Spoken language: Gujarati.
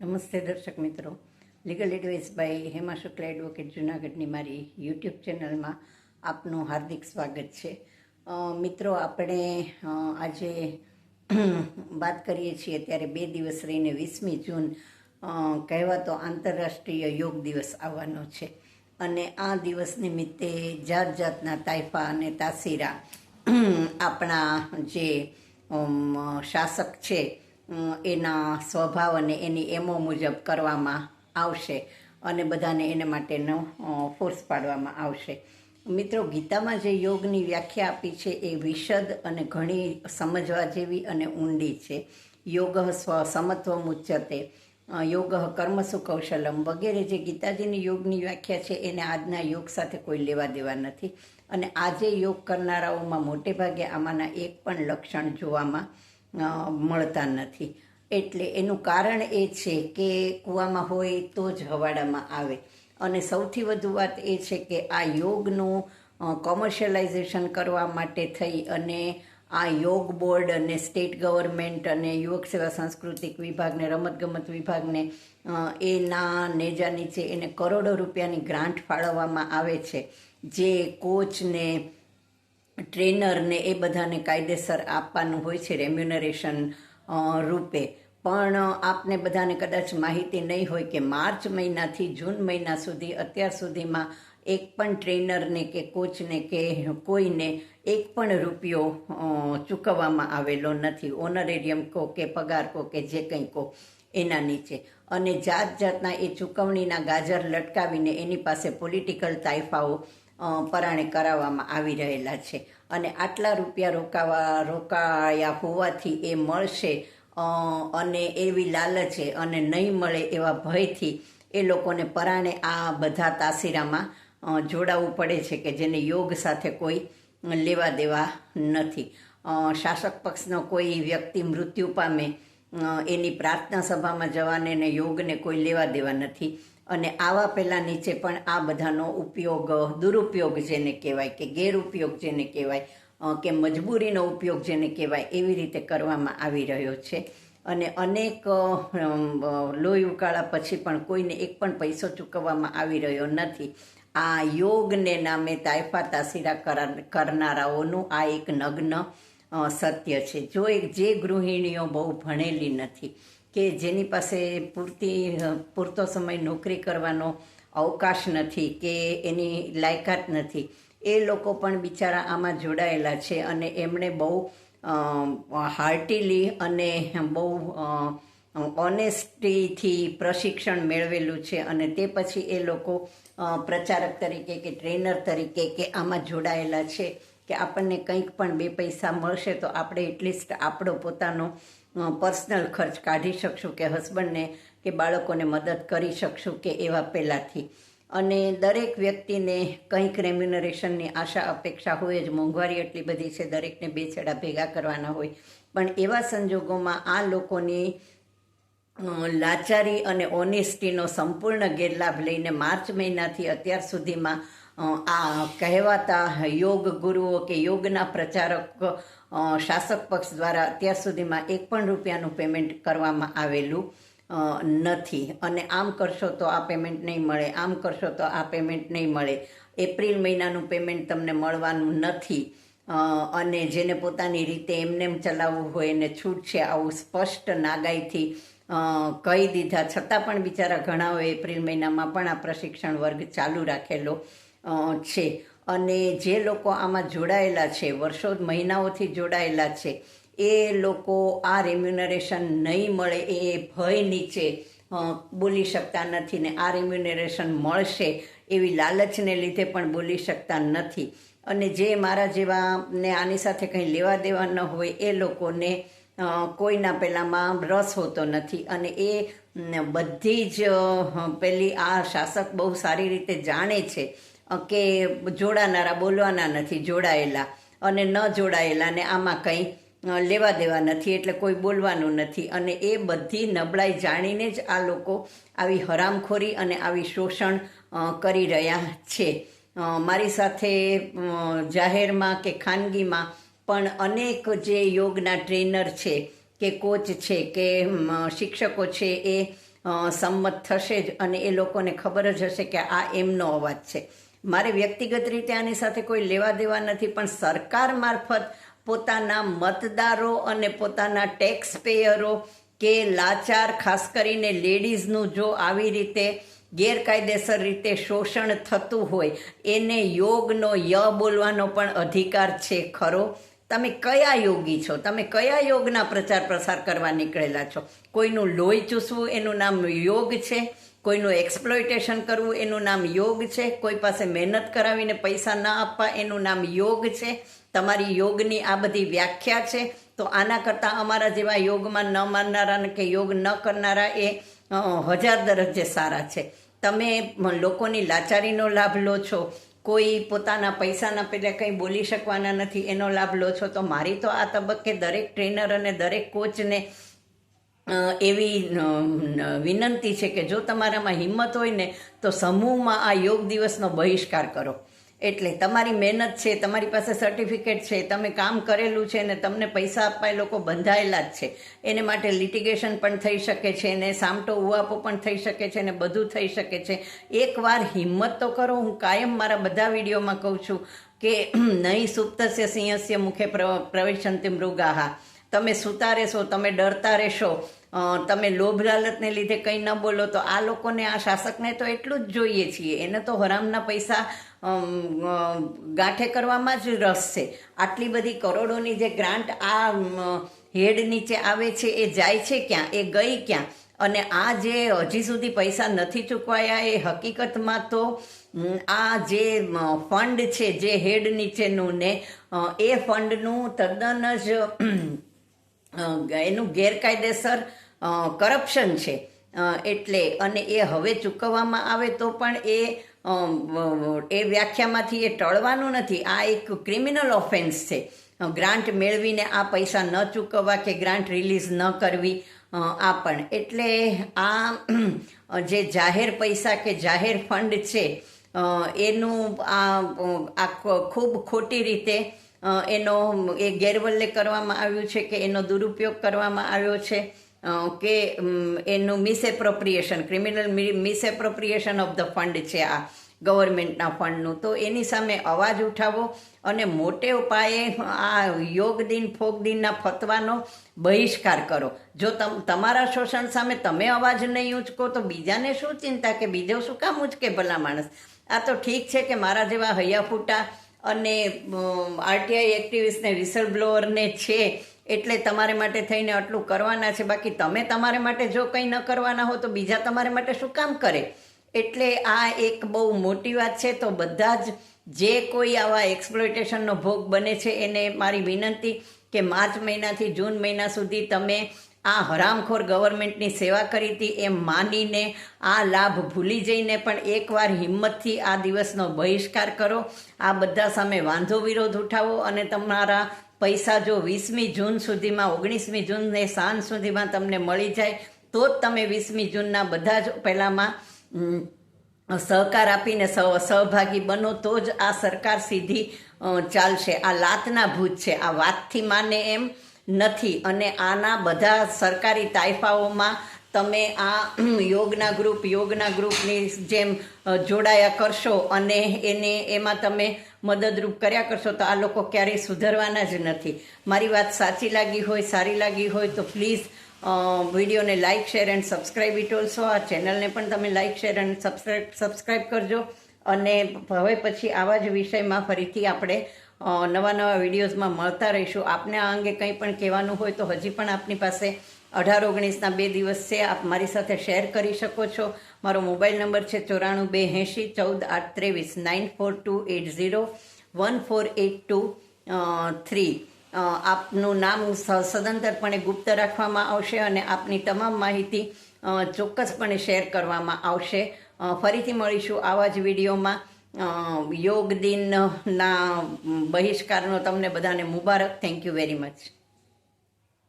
નમસ્તે દર્શક મિત્રો. Legal advice by Hema Shukla advocate જુનાગઢની મારી યુટ્યુબ ચેનલમાં આપનું હાર્દિક સ્વાગત છે. મિત્રો, આપણે આજે વાત કરીએ છીએ ત્યારે બે દિવસ રહીને વીસમી જૂન કહેવાતો આંતરરાષ્ટ્રીય યોગ દિવસ આવવાનો છે. અને આ દિવસ નિમિત્તે જાત જાતના તાઇફા અને તાસીરા આપણા જે શાસક છે એના સ્વભાવ અને એની એમો મુજબ કરવામાં આવશે અને બધાને એને માટેનો ફોર્સ પાડવામાં આવશે. મિત્રો, ગીતામાં જે યોગની વ્યાખ્યા આપી છે એ વિશદ અને ઘણી સમજવા જેવી અને ઊંડી છે. યોગ સ્વ સમત્વ મુચ્યતે યોગ કર્મસુ કૌશલમ વગેરે જે ગીતાજીની યોગની વ્યાખ્યા છે એને આજના યોગ સાથે કોઈ લેવા દેવા નથી. અને આજે યોગ કરનારાઓમાં મોટે ભાગે આમાંના એક પણ લક્ષણ જોવામાં મળતા નથી. એટલે એનું કારણ એ છે કે કૂવામાં હોય તો જ હવાડામાં આવે. અને સૌથી વધુ વાત એ છે કે આ યોગનું કોમર્શિયલાઇઝેશન કરવા માટે થઈ અને આ યોગ બોર્ડ અને સ્ટેટ ગવર્મેન્ટ અને યુવક સેવા સાંસ્કૃતિક વિભાગને, રમતગમત વિભાગને એના નેજા નીચે એને કરોડો રૂપિયાની ગ્રાન્ટ ફાળવવામાં આવે છે. જે કોચને ટ્રેનરને એ બધાને કાયદેસર આપવાનું હોય છે રેમ્યુનરેશન રૂપે. પણ આપને બધાને કદાચ માહિતી નહીં હોય કે માર્ચ મહિનાથી જૂન મહિના સુધી, અત્યાર સુધીમાં એક પણ ટ્રેનરને કે કોચને કે કોઈને એક પણ રૂપિયો ચૂકવવામાં આવેલો નથી. ઓનરેરિયમ કો કે પગાર કો કે જે કંઈ કો, એના નીચે. અને જાત જાતના એ ચૂકવણીના ગાજર લટકાવીને એની પાસે પોલિટિકલ તાઇફાઓ પરાણે કરાવવામાં આવી રહેલા છે. અને આટલા રૂપિયા રોકાવા, રોકાયા હોવાથી એ મળશે અને એવી લાલચે અને નહીં મળે એવા ભયથી એ લોકોને પરાણે આ બધા તાસીરામાં જોડાવવું પડે છે કે જેને યોગ સાથે કોઈ લેવા દેવા નથી. શાસક પક્ષનો કોઈ વ્યક્તિ મૃત્યુ પામે એની પ્રાર્થના સભામાં જવાને યોગને કોઈ લેવા દેવા નથી. અને આવા પહેલાં નીચે પણ આ બધાનો ઉપયોગ, દુરુપયોગ જેને કહેવાય કે ગેરઉપયોગ જેને કહેવાય કે મજબૂરીનો ઉપયોગ જેને કહેવાય એવી રીતે કરવામાં આવી રહ્યો છે. અને અનેક લોહી ઉકાળા પછી પણ કોઈને એક પણ પૈસો ચૂકવવામાં આવી રહ્યો નથી. આ યોગને નામે તાયફા તાસીરા કરનારાઓનું આ એક નગ્ન સત્ય છે. જો એક, જે ગૃહિણીઓ બહુ ભણેલી નથી કે જેની પાસે પૂરતી પૂરતો સમય નોકરી કરવાનો અવકાશ નથી કે એની લાયકાત નથી. એ લોકો પણ બિચારા આમાં જોડાયેલા છે અને એમણે બહુ હાર્ટીલી અને બહુ ઓનેસ્ટીથી પ્રશિક્ષણ મેળવેલું છે અને તે પછી એ લોકો પ્રચારક તરીકે કે ટ્રેનર તરીકે કે આમાં જોડાયેલા છે કે આપણને કંઈક પણ બે પૈસા મળશે તો આપણે એટલીસ્ટ આપણો પોતાનો પર્સનલ ખર્ચ કાઢી શકશું કે હસબન્ડને કે બાળકોને મદદ કરી શકશું કે એવા પહેલાંથી. અને દરેક વ્યક્તિને કંઈક રેમ્યુનરેશનની આશા, અપેક્ષા હોય જ, મોંઘવારી એટલી બધી છે, દરેકને બે છેડા ભેગા કરવાના હોય. પણ એવા સંજોગોમાં આ લોકોની લાચારી અને ઓનેસ્ટીનો સંપૂર્ણ ગેરલાભ લઈને માર્ચ મહિનાથી અત્યાર સુધીમાં આ કહેવાતા યોગ ગુરુઓ કે યોગના પ્રચારક શાસક પક્ષ દ્વારા અત્યાર સુધીમાં એક પણ રૂપિયાનું પેમેન્ટ કરવામાં આવેલું નથી. અને આમ કરશો તો આ પેમેન્ટ નહીં મળે, આમ કરશો તો આ પેમેન્ટ નહીં મળે. એપ્રિલ મહિનાનું પેમેન્ટ તમને મળવાનું નથી. અને જેને પોતાની રીતે એમને ચલાવવું હોય એને છૂટ છે આવું સ્પષ્ટ નાગાઈથી કહી દીધા. છતાં પણ બિચારા ઘણાઓએ એપ્રિલ મહિનામાં પણ આ પ્રશિક્ષણ વર્ગ ચાલુ રાખેલો. છે. અને જે લોકો આમાં જોડાયેલા છે, વર્ષો, મહિનાઓથી જોડાયેલા છે, એ લોકો આ રેમ્યુનરેશન નહીં મળે એ ભય નીચે બોલી શકતા નથી ને આ રેમ્યુનરેશન મળશે એવી લાલચને લીધે પણ બોલી શકતા નથી. અને જે મારા જેવા ને આની સાથે કંઈ લેવા દેવા ન હોય એ લોકોને કોઈના પહેલાંમાં રસ હોતો નથી. અને એ બધી જ પેલી આ શાસક બહુ સારી રીતે જાણે છે. કે જોડાનારા, બોલવાના નથી, જોડાયેલા અને ન જોડાયેલા ને આમાં કંઈ લેવા દેવા નથી એટલે કોઈ બોલવાનું નથી. અને એ બધી નબળાઈ જાણીને જ આ લોકો આવી હરામખોરી અને આવી શોષણ કરી રહ્યા છે. મારી સાથે જાહેરમાં કે ખાનગીમાં પણ અનેક જે યોગના ટ્રેનર છે, કે કોચ છે, કે શિક્ષકો છે એ સંમત થશે જ અને એ લોકોને ખબર જ હશે કે આ એમનો અવાજ છે. મારે વ્યક્તિગત રીતે આની સાથે કોઈ લેવા દેવા નથી, પણ સરકાર મારફત પોતાના મતદારો અને પોતાના ટેક્સ પેયરો કે લાચાર, ખાસ કરીને લેડીઝનું જો આવી રીતે ગેરકાયદેસર રીતે શોષણ થતું હોય, એને યોગનો ય બોલવાનો પણ અધિકાર છે ખરો? તમે કયા યોગી છો? તમે કયા યોગના પ્રચાર પ્રસાર કરવા નીકળેલા છો? કોઈનું લોહી ચૂસવું, એનું નામ યોગ છે? કોઈનું એક્સપ્લોઇટેશન કરવું એનું નામ યોગ છે, કોઈ પાસે મહેનત કરાવીને પૈસા ના આપવા એનું નામ યોગ છે. તમારી યોગની આ બધી વ્યાખ્યા છે. તો આના કરતાં અમારા જેવા યોગમાં ન માનનારા કે યોગ ન કરનારા એ હજાર દરજ્જે સારા છે. તમે લોકોની લાચારીનો લાભ લો છો. કોઈ પોતાના પૈસાના પેલે કંઈ બોલી શકવાના નથી, એનો લાભ લો છો. તો મારી તો આ તબક્કે દરેક ટ્રેનર અને દરેક કોચને એવી વિનંતી છે કે જો તમારામાં હિંમત હોય ને, તો સમૂહમાં આ યોગ દિવસનો બહિષ્કાર કરો. એટલે તમારી મહેનત છે, તમારી પાસે સર્ટિફિકેટ છે, તમે કામ કરેલું છે ને તમને પૈસા આપવા એ લોકો બંધાયેલા જ છે. એને માટે લિટિગેશન પણ થઈ શકે છે ને, સામટો ઉવાપો પણ થઈ શકે છે ને, બધું થઈ શકે છે. એકવાર હિંમત તો કરો, હું કાયમ મારા બધા વિડીયોમાં કહું છું કે નહીં સુપ્તસ્ય સિંહસ્ય મુખે પ્રવેશંતિ મૃગાહા. તમે સૂતા રહેશો, તમે ડરતા રહેશો તમે લોભ લાલચને લીધે કંઈ ન બોલો તો આ લોકોને, આ શાસકને તો એટલું જ જોઈએ છીએ. એને તો હરામના પૈસા ગાંઠે કરવામાં જ રસ છે. આટલી બધી કરોડોની જે ગ્રાન્ટ આ હેડ નીચે આવે છે, એ જાય છે ક્યાં? એ ગઈ ક્યાં? અને આ જે હજી સુધી પૈસા નથી ચૂકવાયા, એ હકીકતમાં તો આ જે ફંડ છે, જે હેડ નીચેનું ને એ ફંડનું તદ્દન જ એનું ગેરકાયદેસર કરપ્શન છે. એટલે, અને એ હવે ચૂકવવામાં આવે તો પણ એ એ વ્યાખ્યામાંથી એ ટળવાનું નથી. આ એક ક્રિમિનલ ઓફેન્સ છે. ગ્રાન્ટ મેળવીને આ પૈસા ન ચૂકવવા કે ગ્રાન્ટ રિલીઝ ન કરવી આ પણ. એટલે આ જે જાહેર પૈસા કે જાહેર ફંડ છે એનું આ આ ખૂબ ખોટી રીતે એનો એ ગેરવલ્લે કરવામાં આવ્યું છે કે એનો દુરુપયોગ કરવામાં આવ્યો છે કે એનું misappropriation criminal misappropriation of the fund છે આ ગવર્મેન્ટના ફંડનું. તો એની સામે અવાજ ઉઠાવો અને મોટે ઉપાયે આ યોગ દિન ફોક દિનના ફતવાનો બહિષ્કાર કરો. જો તમ, તમારા શોષણ સામે તમે અવાજ નહીં ઉચકો તો બીજાને શું ચિંતા કે બીજો શું કામ ઉચકે ભલા માણસ? આ તો ઠીક છે કે મારા જેવા હૈયાફૂટા અને આરટીઆઈ એક્ટિવિસ્ટને રિસલ બ્લોઅરને છે, એટલે તમારે માટે થઈને આટલું કરવાના છે. બાકી તમે તમારે માટે જો કંઈ ન કરવાના હો, તો બીજા તમારે માટે શું કામ કરે? એટલે આ એક બહુ મોટી વાત છે. તો બધા જ જે કોઈ આવા એક્સપ્લોઇટેશનનો ભોગ બને છે, એને મારી વિનંતી કે માર્ચ મહિનાથી જૂન મહિના સુધી તમે આ હરામખોર ગવર્મેન્ટની સેવા કરી હતી એમ માનીને આ લાભ ભૂલી જઈને પણ એકવાર હિંમતથી આ દિવસનો બહિષ્કાર કરો. આ બધા સામે વાંધો વિરોધ ઉઠાવો અને તમારા પૈસા જો વીસમી જૂન સુધીમાં, ઓગણીસમી જૂનને સાંજ સુધીમાં તમને મળી જાય, તો જ તમે વીસમી જૂનના બધા જ પહેલામાં સહકાર આપીને સહ, સહભાગી બનો, તો જ આ સરકાર સીધી ચાલશે. આ લાતના ભૂત છે. આ વાતથી માને એમ નથી. અને આના બધા સરકારી તાઇફાઓમાં તમે આ યોગના ગ્રુપ, યોગના ગ્રુપની જેમ જોડાયા કરશો અને એને એમાં તમે મદદરૂપ કર્યા કરશો તો આ લોકો ક્યારેય સુધરવાના જ નથી. મારી વાત સાચી લાગી હોય, સારી લાગી હોય તો પ્લીઝ વિડીયોને like share and subscribe it also. આ ચેનલને પણ તમે like share and subscribe subscribe કરજો. અને હવે પછી આવા જ વિષયમાં ફરીથી આપણે નવા નવા વિડીયોઝમાં મળતા રહીશું. આપને આ અંગે કંઈ પણ કહેવાનું હોય તો હજી પણ આપની પાસે અઢાર ઓગણીસના બે દિવસ છે. આપ મારી સાથે શેર કરી શકો છો. મારો મોબાઈલ નંબર છે ચોરાણું બે એંશી, ચૌદ, આઠ, ત્રેવીસ, nine four two, eight zero, one four eight two three. આપનું નામ સદંતરપણે ગુપ્ત રાખવામાં આવશે અને આપની તમામ માહિતી ચોક્કસપણે શેર કરવામાં આવશે. ફરીથી મળીશું આવા જ વિડીયોમાં. યોગ દિનના બહિષ્કારનો તમને બધાને મુબારક. Thank you very much